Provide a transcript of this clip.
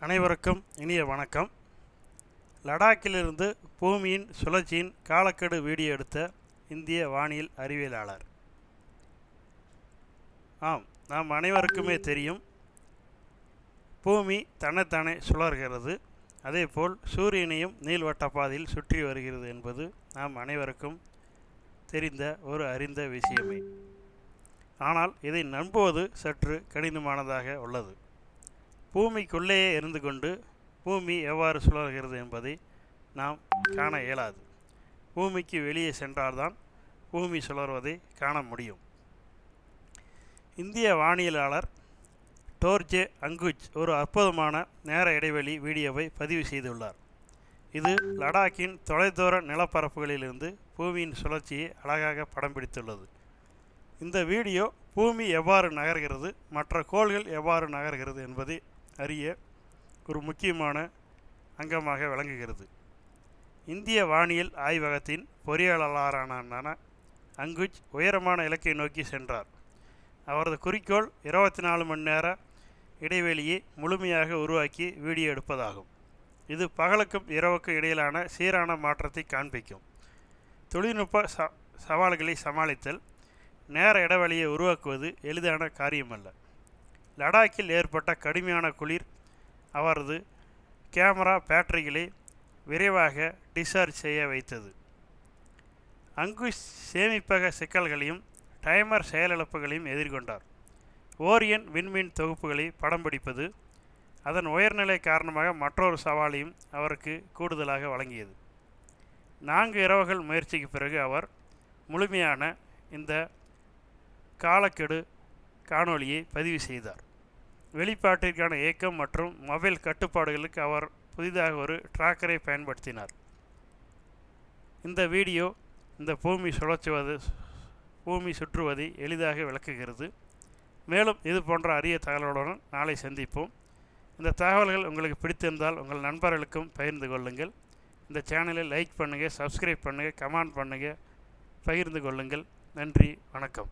அனைவருக்கும் இனிய வணக்கம். லடாக்கிலிருந்து பூமியின் சுழற்சியின் காலக்கெடு வீடியோ எடுத்த இந்திய வானியல் அறிவியலாளர். ஆம் நாம் அனைவருக்குமே தெரியும். பூமி தன்னைத்தானே சுழர்கிறது அதேபோல் சூரியனையும் நீள்வட்ட பாதையில் சுற்றி வருகிறது என்பது நாம் அனைவருக்கும் தெரிந்த ஒரு அறிந்த விஷயமே. ஆனால் இதை நம்புவது சற்று கடினமானதாக உள்ளது. பூமிக்குள்ளேயே இருந்து கொண்டு பூமி எவ்வாறு சுழல்கிறது என்பதை நாம் காண இயலாது. பூமிக்கு வெளியே சென்றால்தான் பூமி சுழர்வதை காண முடியும். இந்திய வானியலாளர் டோர்ஜே அங்குச் ஒரு அற்புதமான நேர இடைவெளி வீடியோவை பதிவு செய்துள்ளார். இது லடாக்கின் தொலைதூர நிலப்பரப்புகளிலிருந்து பூமியின் சுழற்சியை அழகாக படம் பிடித்துள்ளது. இந்த வீடியோ பூமி எவ்வாறு நகர்கிறது மற்ற கோள்கள் எவ்வாறு நகர்கிறது என்பதை அறிய ஒரு முக்கியமான அங்கமாக விளங்குகிறது. இந்திய வானியல் ஆய்வகத்தின் பொறியாளரான அங்குஜ் உயரமான இலக்கை நோக்கி சென்றார். அவரது குறிக்கோள் இருபத்தி நாலு மணி நேர இடைவெளியை முழுமையாக உருவாக்கி வீடியோ எடுப்பதாகும். இது பகலுக்கும் இரவுக்கும் இடையிலான சீரான மாற்றத்தை காண்பிக்கும். தொழில்நுட்ப ச சவால்களை சமாளித்தல் நேர இடைவெளியை உருவாக்குவது எளிதான காரியமல்ல. லடாக்கில் ஏற்பட்ட கடுமையான குளிர் அவரது கேமரா பேட்டரிகளை விரைவாக டிஸ்சார்ஜ் செய்ய வைத்தது. அங்கு சேமிப்பக சிக்கல்களையும் டைமர் செயலிழப்புகளையும் எதிர்கொண்டார். ஓரியன் விண்மீன் தொகுப்புகளை படம் பிடிப்பது அதன் உயர்நிலை காரணமாக மற்றொரு சவாலையும் அவருக்கு கூடுதலாக வழங்கியது. நான்கு இரவுகள் முயற்சிக்கு பிறகு அவர் முழுமையான இந்த காலக்கெடு காணொளியை பதிவு செய்தார். வெளிப்பாட்டிற்கான இயக்கம் மற்றும் மொபைல் கட்டுப்பாடுகளுக்கு அவர் புதிதாக ஒரு ட்ராக்கரை பயன்படுத்தினார். இந்த வீடியோ இந்த பூமி சுழற்றுவது பூமி சுற்றுவதை எளிதாக விளக்குகிறது. மேலும் இது போன்ற அரிய தகவலுடன் நாளை சந்திப்போம். இந்த தகவல்கள் உங்களுக்கு பிடித்திருந்தால் உங்கள் நண்பர்களுக்கும் பகிர்ந்து கொள்ளுங்கள். இந்த சேனலை லைக் பண்ணுங்கள் சப்ஸ்கிரைப் பண்ணுங்கள் கமெண்ட் பண்ணுங்கள் பகிர்ந்து கொள்ளுங்கள். நன்றி வணக்கம்.